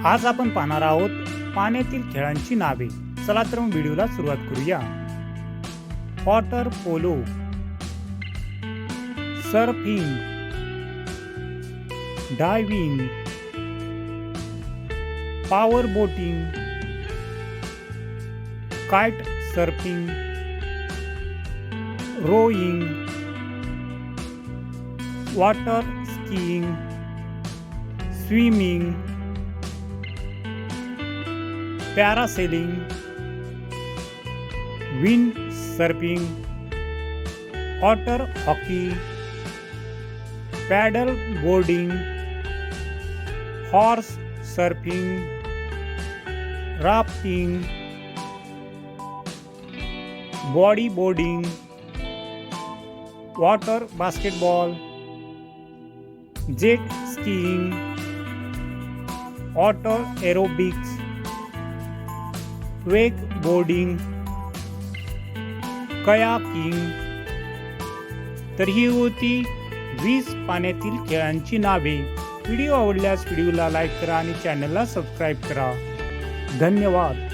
आज आपण पाहणार आहोत पाण्यातील खेळांची नावे. चला तर मग व्हिडिओला सुरुवात करूया. Water polo. Surfing. Diving. Power boating. Kite surfing. Rowing water skiing. Swimming. Parasailing wind surfing water hockey paddle boarding horse surfing rafting body boarding water basketball jet skiing auto aerobics wake boarding kayaking. तर ही होती वीस पाण्यातील खेळांची नावे. Video आवडल्यास व्हिडिओला like करा आणि चॅनलला सबस्क्राईब करा. धन्यवाद.